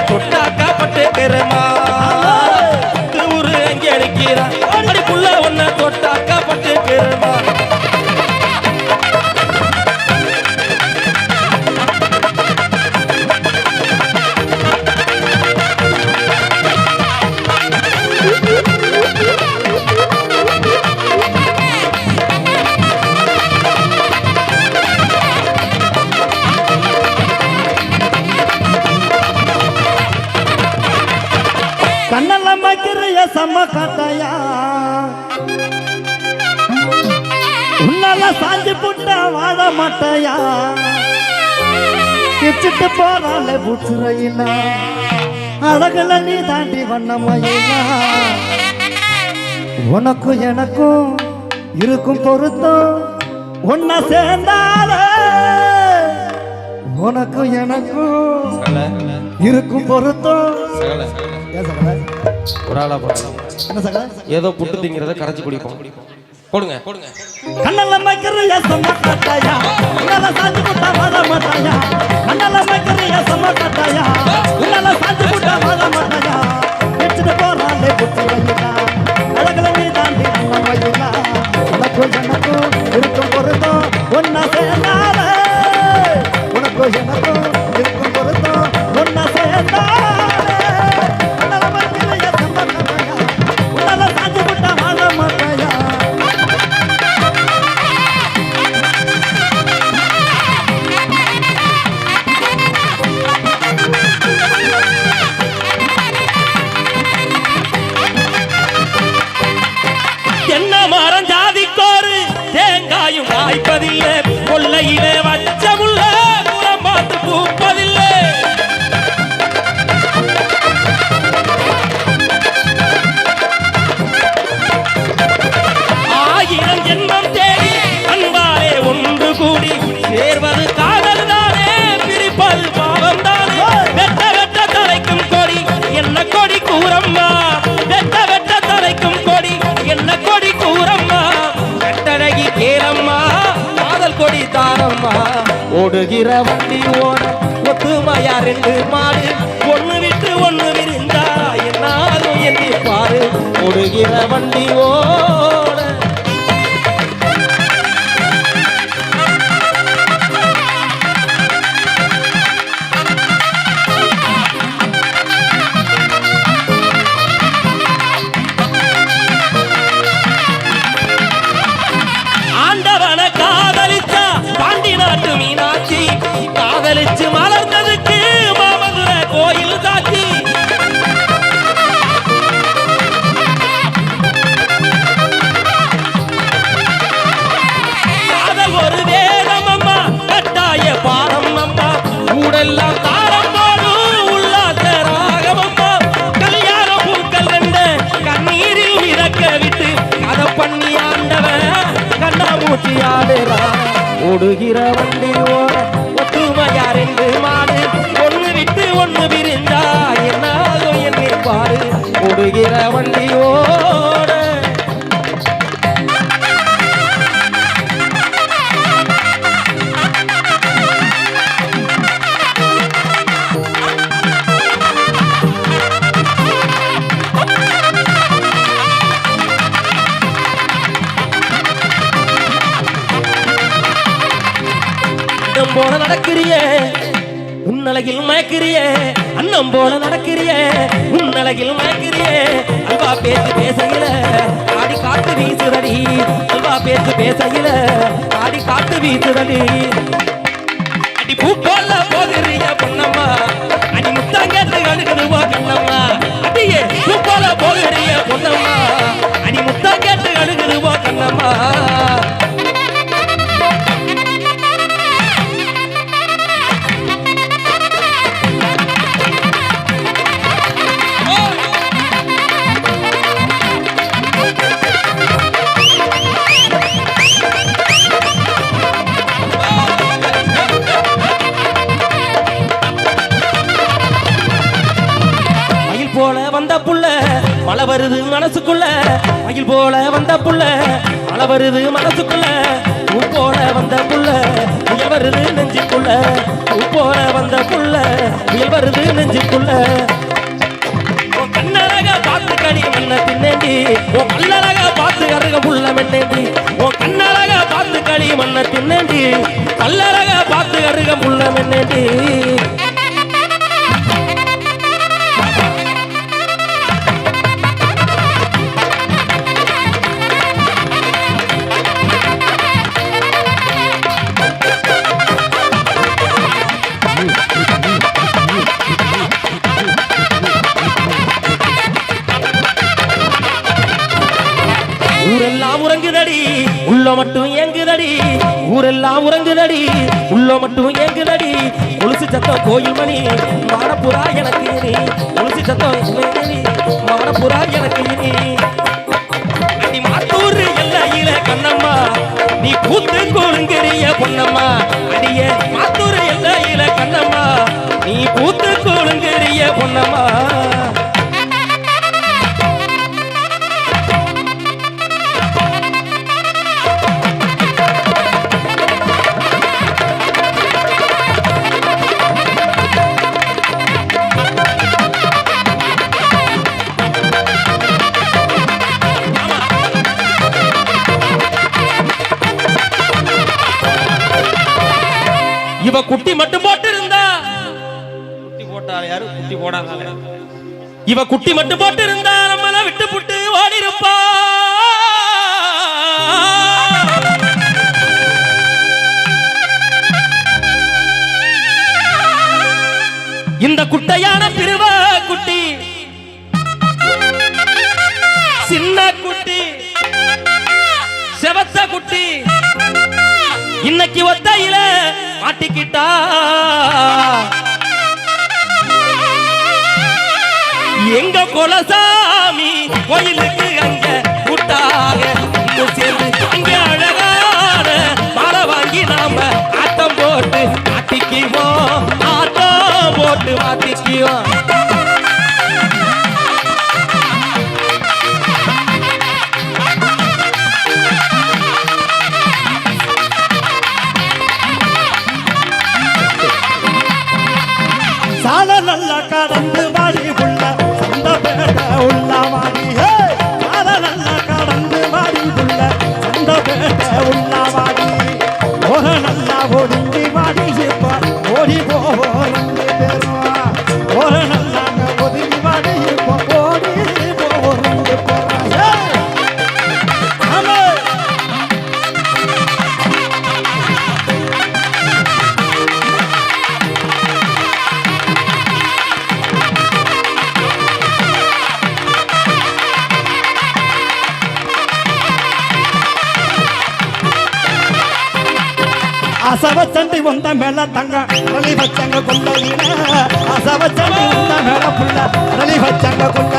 தொட்டாக்கா கண்ணெல்லாம் வைக்கிறிய செம்ம காட்டாயா உன்னால சாஞ்சி புட்ட வாழ மாட்டாயா? கிச்சிட்டு போறால புச்சுறையில அழகுல நீ தாண்டி வண்ணமையிலா உனக்கும் எனக்கும் இருக்கும் பொருத்தம். ஒன்னா சேர்ந்தால உனக்கும் எனக்கும் இருக்கும் பொருத்தம். ஒரு ஆளா சகல ஏதோ புட்டு திங்கிறத கரைச்சி குடிப்போம். போடுங்க. போடுங்க கண்ணல மக்கறிய சம கட்டாயா உன்னால சாஞ்சு புட்டா வாழ மாட்டாயா? கண்ணல மக்கறிய சம கட்டாயா உன்னால சாஞ்சு புட்டா வாழ மாட்டாயா? வச்சுட்டு போறாலே புத்தி வையா அழகுல நீ தாண்டி நம்ம வையா உனக்கும் எனக்கும் ஓடுகிற வண்டி ஓட ஒத்துமையா ரெண்டு மாடு. ஒண்ணு விட்டு ஒண்ணு விரிந்தா என்னாலும் எண்ணி பாரு. ஓடுகிற வண்டி ஓ ஓடுகிற வண்டி ஓட ஒத்துமையார் என்று மாடு ஒன்று விட்டு ஒன்று விரிந்தா என்னாகும் என்னை பாரு ஓடுகிற வண்டி ஓட போல நடக்கிறியே. உன்னழகில் மயக்கிறியே. அண்ணம் போல நடக்கிறியே. உன்னழகில் மயக்கிறியே. அல்வா பேச்சு பேசையில ஆடி காத்து வீசுதடி. அல்வா பேச்சு பேசையில ஆடி காத்து வீசுதடி. அடி பூ போல போகிறிய பொன்னம்மா. அடி முத்தாங்கேட்டு அழுகுதுவோ கண்ணம்மா அடியே பூ போல போகிறிய பொன்னம்மா. அடி முத்தாங்கேட்டு அழுகுதுவோ கண்ணம்மா வந்த புள்ள மழை வருது மனசுக்குள்ள. மயில் போல வந்த புள்ள மழை வருது மனசுக்குள்ள. போல வந்த புள்ள புயல் வருது நெஞ்சுக்குள்ள. பூ போல வந்த புள்ள புயல் வருது நெஞ்சுக்குள்ள. உன் கண்ணழக பார்த்து கடி மண்ண தின்னேண்டி உன் கல்லழக பார்த்து அருக புள்ள மென்னேண்டி உன் கண்ணழக பார்த்து கடி மண்ண தின்னேண்டி கல்லழக பார்த்து அருக புள்ள மென்னேண்டி ஊரெல்லாம் உறங்குதடி உள்ள மட்டும் ஏங்குதடி ஊரெல்லாம் உறங்குதடி உள்ள மட்டும் ஏங்குதடி கொலுசு சத்தம் கோயில் மணி மாடப்புறா எனக்கு இனி கொலுசு சத்தம் இனி மாடப்புறா குட்டி மட்டும் போட்டு இருந்தா குட்டி போட்டாள் யாரு? குட்டி போடாத இவ குட்டி மட்டும் போட்டு இருந்தா நம்மள விட்டு புட்டு ஓடி இருப்பா இந்த குட்டையான பிரிவ குட்டி சின்ன குட்டி செவத்த குட்டி இன்னைக்கு ஒத்தையில மாட்டிக்கிட்டா? எங்க கொலசாமி கோயிலுக்கு அங்க கூட்டாக சேர்ந்து அங்க அழகான மழை வாங்கி நாம ஆட்டம் போட்டு மாட்டிக்குவோம். ஆட்டம் போட்டு மாட்டிக்குவோம். சால கடந்து வாடி. சண்டி வந்த மேல தங்க ரலி வச்சங்க கொள்ளையில. அசவ சண்டி வந்த மேல புள்ள ரலி வச்சங்க கொள்ளையில.